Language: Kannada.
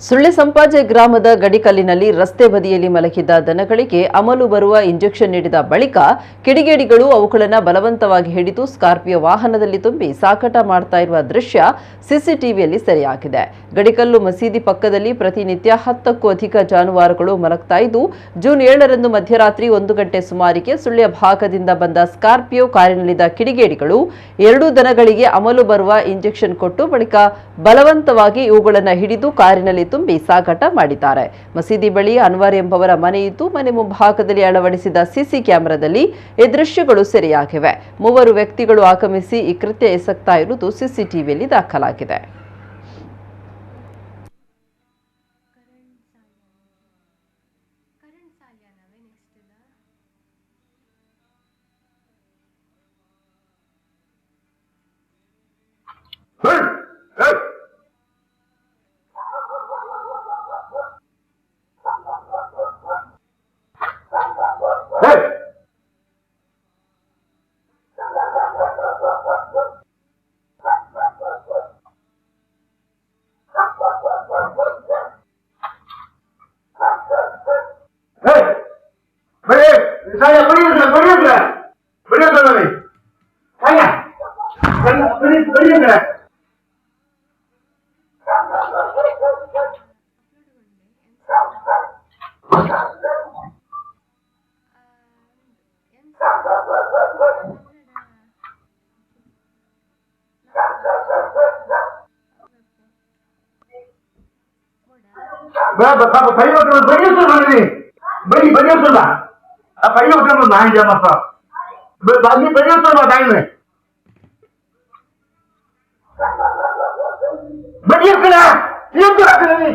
ಸುಳ್ಳೆ ಸಂಪಾಜೆ ಗ್ರಾಮದ ಗಡಿಕಲ್ಲಿನಲ್ಲಿ ರಸ್ತೆ ಬದಿಯಲ್ಲಿ ಮಲಗಿದ್ದ ದನಗಳಿಗೆ ಅಮಲು ಬರುವ ಇಂಜೆಕ್ಷನ್ ನೀಡಿದ ಬಳಿಕ ಕಿಡಿಗೇಡಿಗಳು ಅವುಗಳನ್ನು ಬಲವಂತವಾಗಿ ಹಿಡಿದು ಸ್ಕಾರ್ಪಿಯೋ ವಾಹನದಲ್ಲಿ ತುಂಬಿ ಸಾಕಟ ಮಾಡ್ತಾ ಇರುವ ದೃಶ್ಯ ಸಿಸಿಟಿವಿಯಲ್ಲಿ ಸೆರೆಯಾಗಿದೆ. ಗಡಿಕಲ್ಲು ಮಸೀದಿ ಪಕ್ಕದಲ್ಲಿ ಪ್ರತಿನಿತ್ಯ ಹತ್ತಕ್ಕೂ ಅಧಿಕ ಜಾನುವಾರುಗಳು ಮಲಗ್ತಾ ಇದ್ದು, ಜೂನ್ ಏಳರಂದು ಮಧ್ಯರಾತ್ರಿ ಒಂದು ಗಂಟೆ ಸುಮಾರಿಗೆ ಸುಳ್ಯ ಭಾಗದಿಂದ ಬಂದ ಸ್ಕಾರ್ಪಿಯೋ ಕಾರಿನಲ್ಲಿದ್ದ ಕಿಡಿಗೇಡಿಗಳು ಎರಡೂ ದನಗಳಿಗೆ ಅಮಲು ಬರುವ ಇಂಜೆಕ್ಷನ್ ಕೊಟ್ಟು ಬಳಿಕ ಬಲವಂತವಾಗಿ ಇವುಗಳನ್ನು ಹಿಡಿದು ಕಾರಿನಲ್ಲಿ ತುಂಬಿ ಸಾಗಾಟ ಮಾಡಿದ್ದಾರೆ. ಮಸೀದಿ ಬಳಿ ಅನ್ವರ್ ಎಂಬವರ ಮನೆಯಿದ್ದು ಮನೆ ಮುಂಭಾಗದಲ್ಲಿ ಅಳವಡಿಸಿದ ಸಿಸಿ ಕ್ಯಾಮೆರಾದಲ್ಲಿ ಈ ದೃಶ್ಯಗಳು ಸೆರೆಯಾಗಿವೆ. ಮೂವರು ವ್ಯಕ್ತಿಗಳು ಆಗಮಿಸಿ ಈ ಕೃತ್ಯ ಎಸಗ್ತಾ ಇರುವುದು ಸಿಸಿಟಿವಿಯಲ್ಲಿ ದಾಖಲಾಗಿದೆ. சாயா புரியுதுல புரியுதுல புரியுது சொல்லவே சாயா புரியுது புரியுதுல பாபா பாபா பரிவர்த்தனை பரிவர்த்தனை பண்ணி பரி பரிவர்த்தனை Akaiyo kama mahindi ya masaa. Bagi penyewe tu madaini. Bagi kena, yendo kena ni.